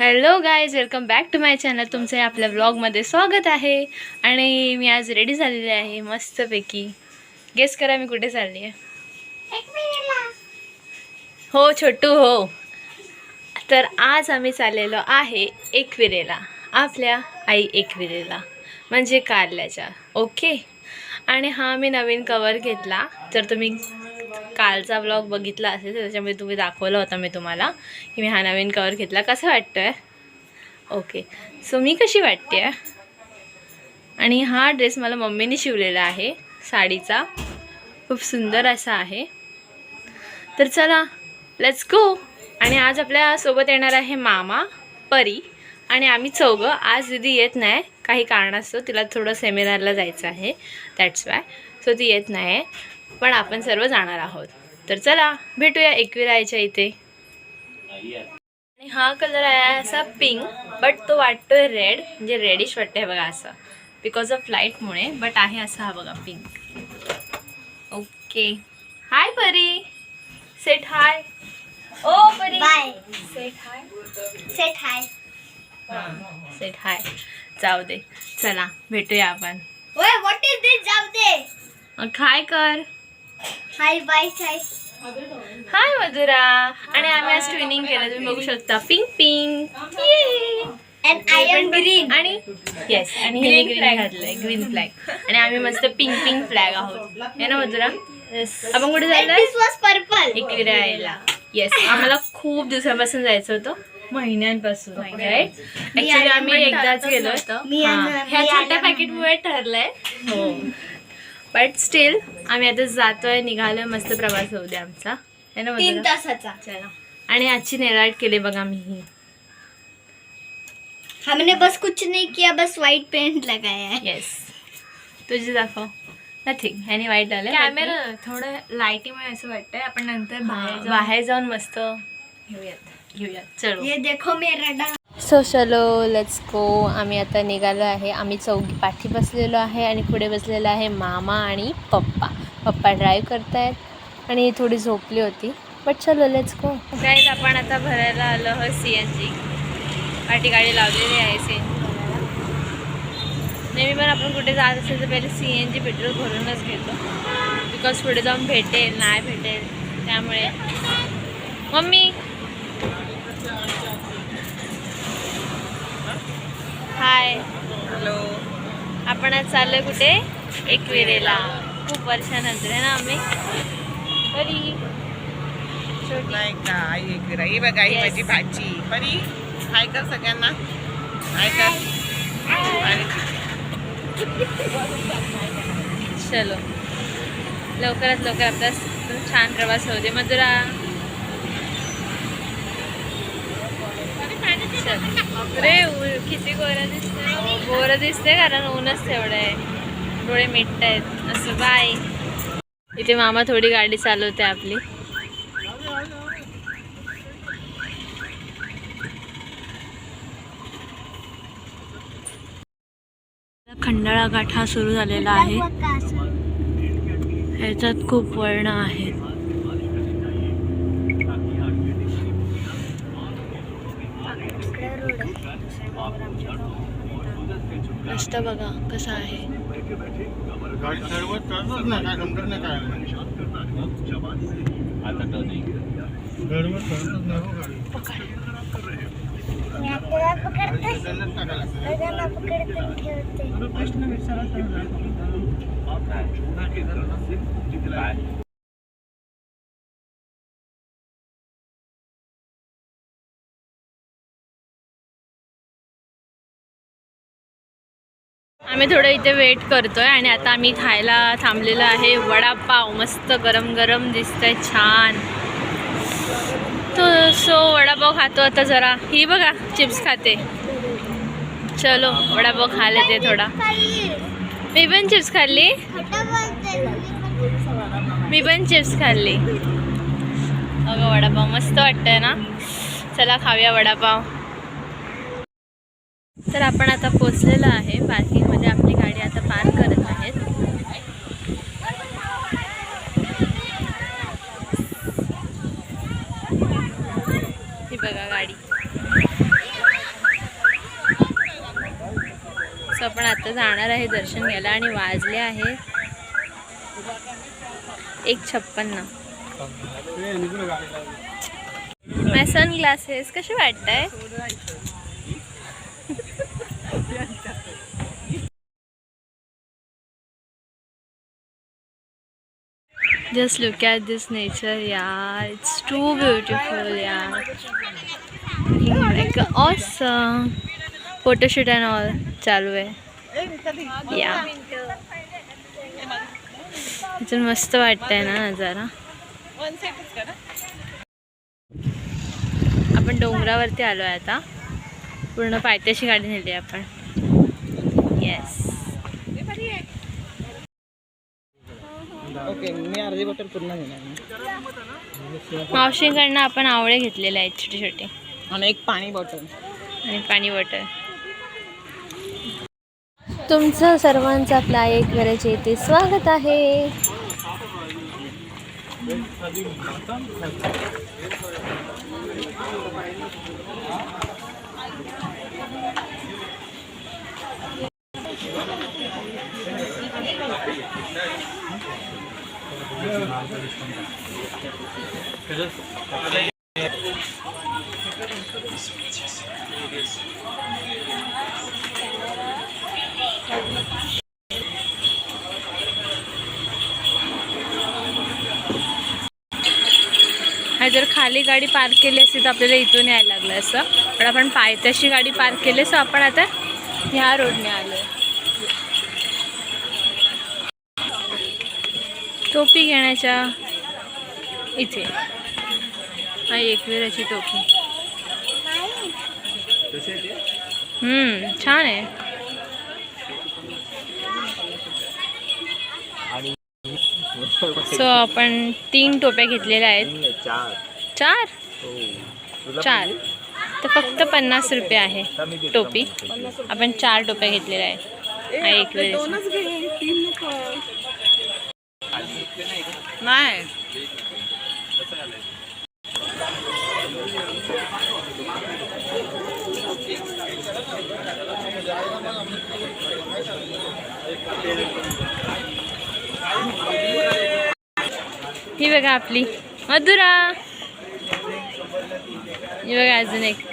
Hello guys welcome back to my channel तुमचं आपल्या व्लॉगमध्ये स्वागत आहे. आणि मी आज रेडी झालेली आहे मस्तपैकी. गेस करा मी कुठे चालली आहे. हो छोटू हो. तर आज आम्ही चाललेलो आहे एकविरेला. आपल्या आई एकविरेला. म्हणजे कारल्याच्या. ओके आणि हा मी नवीन कवर घेतला. तर तुम्ही कालचा ब्लॉग बघितला असेल तर त्याच्यामध्ये तुम्ही दाखवला होता मी तुम्हाला की मी हा नवीन कवर घेतला. कसं वाटतं आहे ओके सो मी कशी वाटते आणि हा ड्रेस मला मम्मीने शिवलेला आहे. साडीचा. खूप सुंदर असा आहे. तर चला लेट्स गो आणि आज आपल्यासोबत येणार आहे मामा परी. आणि आम्ही चौघं. आज दिदी येत नाही. काही कारणास्तव तिला थोडं सेमिनारला जायचं आहे. दॅट्स वाय सो ती येत नाही पण आपण सर्व जाणार आहोत. तर चला भेटूया एकविरायच्या इथे. आणि हा कलर आहे असा पिंक बट तो वाटतोय रेड म्हणजे रेडिश वाटतंय बघा असं. बिकॉज ऑफ लाईटमुळे बट आहे असा हा बघा पिंक ओके हाय परी. सेट हाय ओ परी. बाय सेट हाय सेट हाय सेट हाय जाऊ दे. चला भेटूया आपण. ओए व्हाट इज दिस जाऊ दे. काय कर. हाय बाय हाय हाय मधुरा आणि आम्ही आज ट्विनिंग केलं. तुम्ही बघू शकता. Pink pink and I am green आणि येस आणि हिने ग्रीन घातलंय. ग्रीन फ्लॅग आणि आम्ही मस्त पिंक पिंक फ्लॅग आहोत. है ना मधुरा आपण कुठे वाज पर्पल यायला येस आम्हाला खूप दिवसापासून जायचं होतं. महिन्यांपासून. राईट ऍक्च्युली आम्ही एकदाच गेलो होतो. हा. ह्या छोट्या पॅकेटमुळे ठरलंय. हो. बट स्टील आम्ही आता जातोय निघालोय मस्त प्रवास होऊ दे आमचा. है ना तीन मधुरा? तासाचा. चला. आणि आजची नेराट केली बघा मी. ही हमने बस कुछ नहीं किया बस व्हाइट पेंट लगाया है. येस तुझी दाखव. नथिंग ह्याने वाईट आलं कॅमेरा थोडं लाईटीमुळे असं वाटतंय. आपण नंतर बाहेर बाहेर जाऊ. बाहेर जाऊन मस्त घेऊयात घेऊयात चलो. ये देखो मेरा डांस. सो चलो लेट्स गो आम्ही आता निघालो आहे. आम्ही चौकी पाठी बसलेलो आहे आणि पुढे बसलेला आहे मामा आणि पप्पा. पप्पा ड्राईव्ह करतायत आणि थोडी झोपली होती. बट चलो लेट्स गो गाईज आपण आता भरायला आलो आहोत सी एन जी पाठी गाडी लावलेली आहे सी एन जी नेहमी पण आपण कुठे जात असेल तर पहिले सी एन जी पेट्रोल भरूनच घेतो. बिकॉज पुढे जाऊन भेटेल नाही भेटेल त्यामुळे. मम्मी! हाय. हॅलो. आपण आज चाललोय कुठे? एकविरेला. खूप वर्षानंतर आहे ना आम्ही? छोटी नाही का? आई ही बघा ही. माझी भाजी परी हाय कर सगळ्यांना? हाय कर चलो. लवकरात लवकर आपला छान प्रवास होऊ दे. मधुरा चल. अरे ऊ- किती गोरं दिसते गोरं दिसते कारण ऊनच तेवढं आहे. डोळे मिटत आहेत. असं बाय इथे मामा थोडी गाडी चालवते आपली. खंडाळा घाट हा सुरू झालेला आहे. ह्याच्यात खूप वळणं आहेत. मस्त बघा कसा आहे. गाडी. आम्ही थोडं इथे वेट करतोय आणि आता आम्ही खायला थांबलेलो आहे. वडापाव मस्त गरम गरम दिसतंय छान. तो सो वडापाव खातो आता जरा. ही बघा चिप्स खाते. चलो वडापाव खा ते थोडा. मी पण चिप्स खाल्ली. मी पण चिप्स खाल्ली. अगं वडापाव मस्त वाटतंय ना? चला खाऊया वडापाव. तर आपण आता पोचलेलो आहे. पार्किंगमध्ये आपली गाडी आता पार्क करत आहेत. ही बघा गाडी. सो आपण आता जाणार आहे दर्शन घ्यायला आणि वाजले आहे एक छप्पन्न. माझ्या सनग्लासेस कसे वाटत आहे Just look at this nature, yeah. It's too beautiful, yeah. Like awesome. Photoshoot and all चालू आहे या इथून मस्त वाटतंय ना नजारा आपण डोंगरावरती आलो आहे आता पूर्ण पायथ्याशी गाडी नेली आपण. येस ओके मी अर्धी बॉटल पूर्ण घेणार मावशींकडनं आपण आवळे घेतलेले आहेत छोटे छोटे आणि एक पाणी बॉटल. आणि पाणी बॉटल. तुमचं सर्वांचं आपल्या एक घराचे इथे स्वागत आहे. जर खाली गाडी पार्क केली असती तर आपल्याला इथून यायला लागलं असं पण आपण पायथ्याशी गाडी पार्क केली असं आपण आता ह्या रोडने आलो. टोपी घेण्याच्या इथे. हा एकविराची टोपी. हम्म छान आहे. सो आपण तीन टोप्या घेतलेल्या आहेत. चार? चार. तर फक्त पन्नास रुपये आहे टोपी. आपण चार टोप्या घेतलेल्या आहेत. एक वेळेस नाही. ही बघा आपली. मधुरा. ही बघा अजून एक.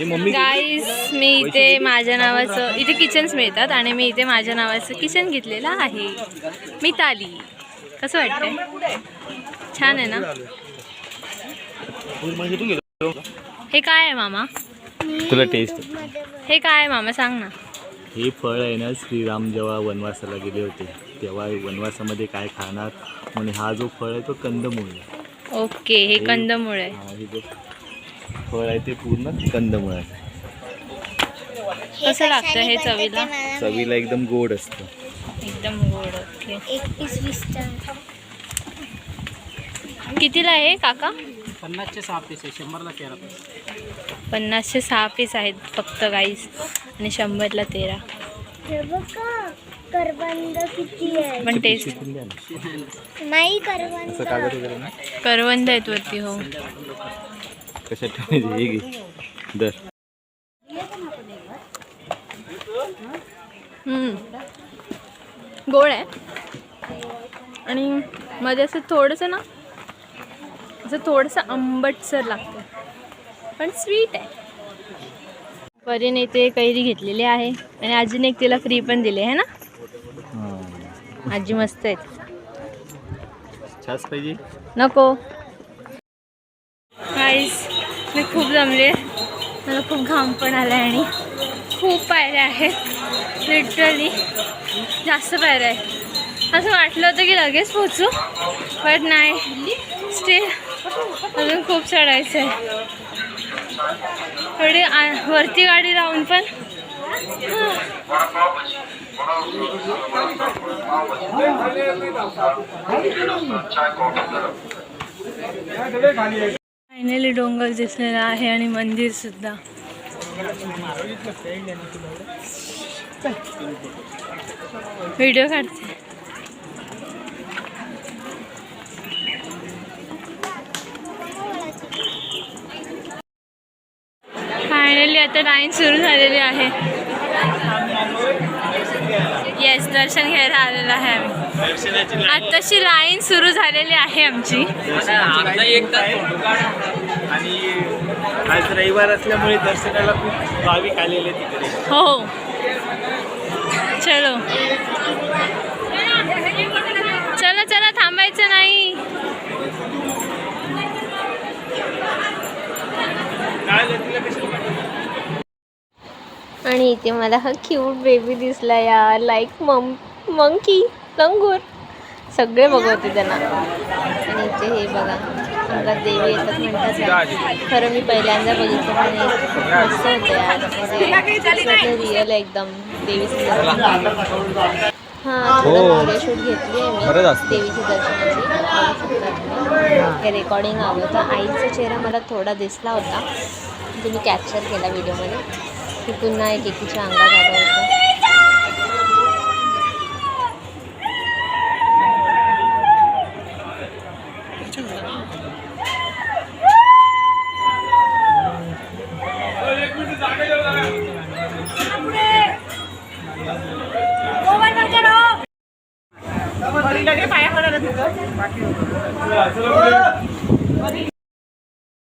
गाईस मी इथे माझ्या नावाचं इथे किचन्स मिळतात आणि मी इथे माझ्या नावाचं किचन घेतलेलं आहे. मिताली. कसं वाटतंय? छान आहे ना? हे काय आहे मामा? तुला टेस्ट हे काय आहे मामा? सांग ना. हे फळ आहे ना श्रीराम जेव्हा वनवासाला गेले होते तेव्हा वनवासामध्ये काय खाणार? म्हणून हा जो फळ आहे तो कंदमूळ आहे. ओके हे कंदमुळ आहे. फळ आहे ते पूर्ण कंदमूळ आहे. कसं लागतं हे चवीला? चवीला एकदम गोड असतं. एकदम गोड ओके. एक पीस वीसचा कितीला आहे काका? पन्नासचे सहा पीस आहे शंभरला तेरा पीस पन्नासशे सहा पीस आहेत फक्त गाईस आणि शंभरला तेरा. हे करवंद किती आहे. पण टेस्ट नाही करवंद. करवंद आहेत वरती हो. कशात ठेवायचे? हे घे. दर. गोड आहे. आणि मध्ये असं थोडंसं ना असं थोडंसं आंबटसर लागतं. पण स्वीट आहे. परीने ते कैरी घेतलेली आहे. आणि अजून एक तिला फ्री पण दिली आहे ना? आजी मस्त आहेत. नको. मी खूप जमले. मला खूप घाम पण आला आणि खूप पायऱ्या आहेत. लिटरली जास्त पायऱ्या आहेत. असं वाटलं होतं की लगेच पोचू बट नाही. स्टील अजून खूप चढायचं आहे थोडी आ- वरती गाडी राहून पण फायनली डोंगर दिसलेला आहे आणि मंदिर सुद्धा. व्हिडिओ काढते. फायनली आता लाईन सुरू झालेली आहे. येस दर्शन घ्यायला आलेलं आहे आम्ही. आत्ताशी लाईन सुरू झालेली आहे आमची. आणि आज रविवार असल्यामुळे दर्शनाला खूप भाविक आलेले तिकडे. हो. चलो. चला चला थांबायचं नाही. आणि इथे मला हा क्यूट बेबी दिसला यार. लाईक मम मंकी लंगूर. सगळे बघवते त्यांना. आणि इथे हे बघा अंगात देवी येतात म्हणतात खरं मी पहिल्यांदा बघितलं हे खूप मस्त होतं यार. रिअल एकदम देवीचं दर्शन हां. व्हिडिओ शूट घेतली आहे मी. देवीची दर्शनाची. हे रेकॉर्डिंग आलं होतं आईचा चेहरा मला थोडा दिसला होता. म्हणजे मी कॅप्चर केला व्हिडिओमध्ये की पुन्हा एक एकीच्या अंगात आलं होतं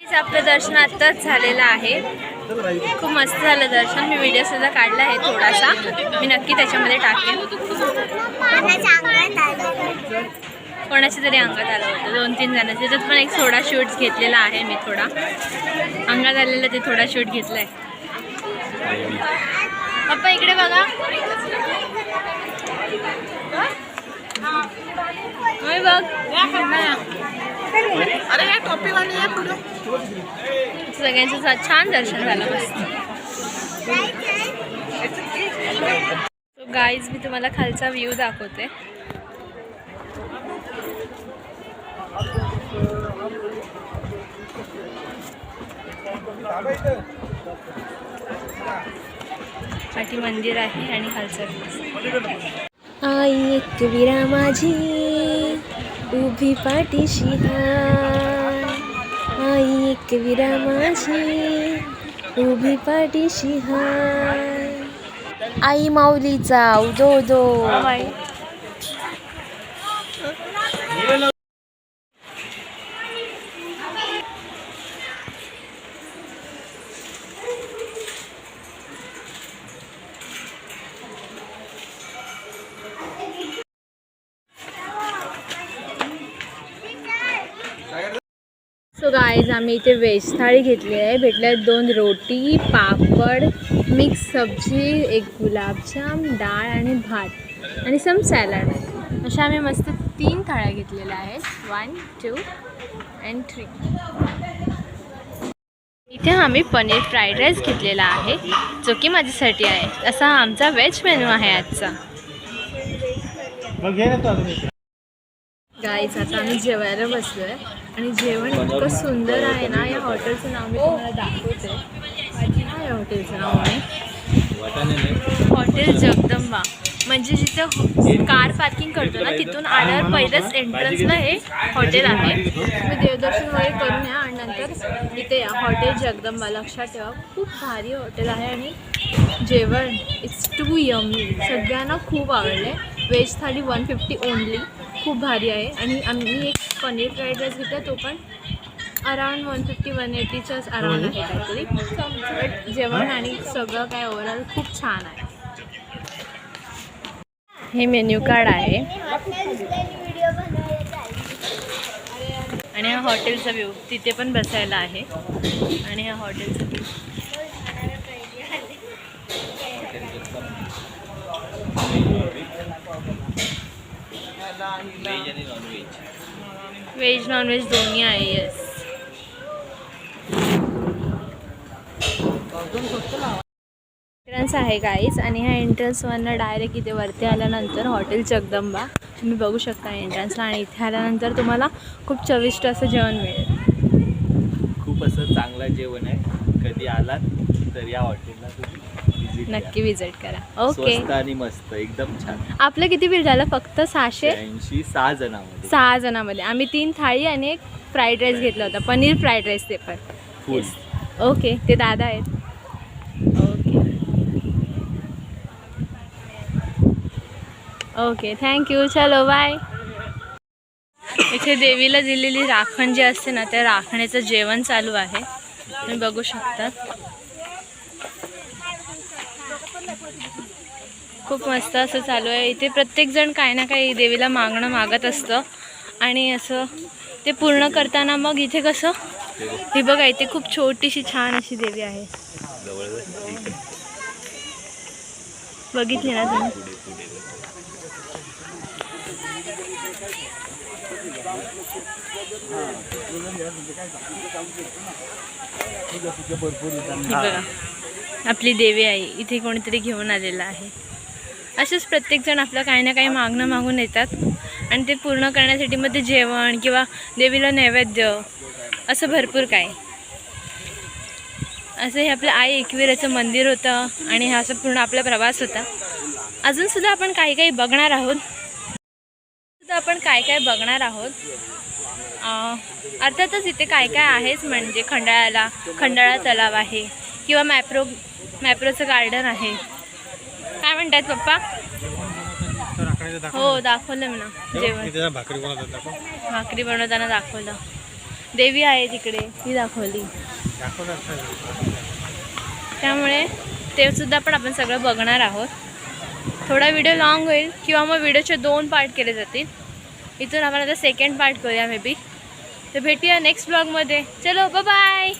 Guys, आपलं दर्शन आत्ताच झालेलं आहे. खूप मस्त झालं दर्शन. मी व्हिडिओ सुद्धा काढला आहे थोडासा. मी नक्की त्याच्यामध्ये टाकेन. कोणाच्या तरी अंगात आलं होतं. दोन तीन जण त्याच्यात पण एक थोडा शूट्स घेतलेला आहे मी थोडा. अंगात आलेला ते थोडा शूट घेतलाय. पप्पा इकडे बघा. बघ? अरे या पुढे. सगळ्यांचं छान दर्शन झालं मस्त. गाईज मी तुम्हाला खालचा व्ह्यू दाखवते. पाठी मंदिर आहे आणि खालचा व्ह्यू आई एक विरा माझी उभी पाठीशी हाय. आई एक विरा माझी उभी पाठीशी हाय. आई माऊलीचा उदो दो आम्ही इथे व्हेज थाळी घेतली आहे. भेटल्या दोन रोटी पापड मिक्स सब्जी एक गुलाबजाम डाळ आणि भात आणि सम सॅलड अशा आम्ही मस्त तीन थाळ्या घेतलेल्या आहेत. वन टू अँड थ्री इथे आम्ही पनीर फ्राईड राईस घेतलेला आहे जो की माझ्यासाठी आहे. असा आमचा व्हेज मेनू आहे आजचा. गाईज आता. आम्ही जेवायला बसलो आहे आणि जेवण इतकं सुंदर आहे ना या हॉटेलचं नाव मी तुम्हाला दाखवते. काय या हॉटेलचं नाव आहे. हॉटेल जगदंबा. म्हणजे जिथं हो- कार पार्किंग करतो ना तिथून आल्यावर पहिलंच एंट्रन्सला हे हॉटेल आहे. तुम्ही देवदर्शन वगैरे करून या आणि नंतर इथे या हॉटेल जगदंबा. लक्षात ठेवा खूप भारी हॉटेल आहे आणि जेवण इट्स टू यमी सगळ्यांना खूप आवडले veg thali one fifty only खूप भारी आहे. आणि आम्ही एक पनीर फ्राईड राईस घेतला तो पण अराउंड वन फिफ्टी वन एटीच्याच अराउंड आहे काहीतरी. बट जेवण आणि सगळं काय ओव्हरऑल खूप छान आहे. हे मेन्यू कार्ड आहे. आणि हा हॉटेलचा व्यू तिथे पण बसायला आहे. आणि हा हॉटेलचा व्यू व्हेज नॉनव्हेज दोन्ही आहे येस एंट्रन्स आहे गाईज आणि ह्या एंट्रन्सवरनं डायरेक्ट इथे वरती आल्यानंतर हॉटेल जगदंबा. तुम्ही बघू शकता एंट्रन्सला आणि इथे आल्यानंतर तुम्हाला खूप चविष्ट असं जेवण मिळेल. खूप असं चांगलं जेवण आहे. कधी आलात तर या हॉटेलला तुम्ही. नक्की विजिट करा. ओके मस्त एकदम छान. आपलं किती बिल झालं? फक्त सहाशे? ऐंशी सहा जणांमध्ये. सहा जणांमध्ये. आम्ही तीन थाळी आणि एक फ्राईड राईस घेतला होता. पनीर फ्राईड राईस ते पण. ओके ते दादा आहेत. ओके ओके थँक्यू चलो बाय इथे देवीला दिलेली राखण जी असते ना त्या राखण्याचं जेवण चालू आहे. तुम्ही बघू शकतात खूप मस्त असं चालू आहे. इथे प्रत्येकजण काही ना काही देवीला मागणं मागत असतं. आणि असं ते पूर्ण करताना मग इथे कसं? ही बघा इथे खूप छोटीशी छान अशी देवी आहे. बघितली ना तुम्ही? बघा आपली देवी आहे इथे कोणीतरी घेऊन आलेलं आहे. असेच प्रत्येकजण आपलं काही ना काही मागणं मागून येतात. आणि ते पूर्ण करण्यासाठी मग ते जेवण किंवा देवीला नैवेद्य असं भरपूर काय. असं हे आपलं आई एकविराचं मंदिर होतं आणि हा असं पूर्ण आपला प्रवास होता. अजूनसुद्धा आपण काही काही बघणार आहोत. सुद्धा आपण काय काय बघणार आहोत. अर्थातच इथे काय काय आहेच म्हणजे खंडाळ्याला खंडाळा तलाव आहे किंवा मॅप्रो मॅप्रोचं गार्डन आहे. काय म्हणतात पप्पा? हो दाखवलं मी ना जेवण. भाकरी बनवताना दाखवलं. देवी आहे तिकडे ती दाखवली. त्यामुळे ते सुद्धा पण आपण सगळं बघणार आहोत. थोडा व्हिडिओ लॉंग होईल किंवा मग व्हिडिओचे दोन पार्ट केले जातील. इथून आपण आता सेकंड पार्ट करूया मे बी तर भेटूया नेक्स्ट ब्लॉगमध्ये चलो बाय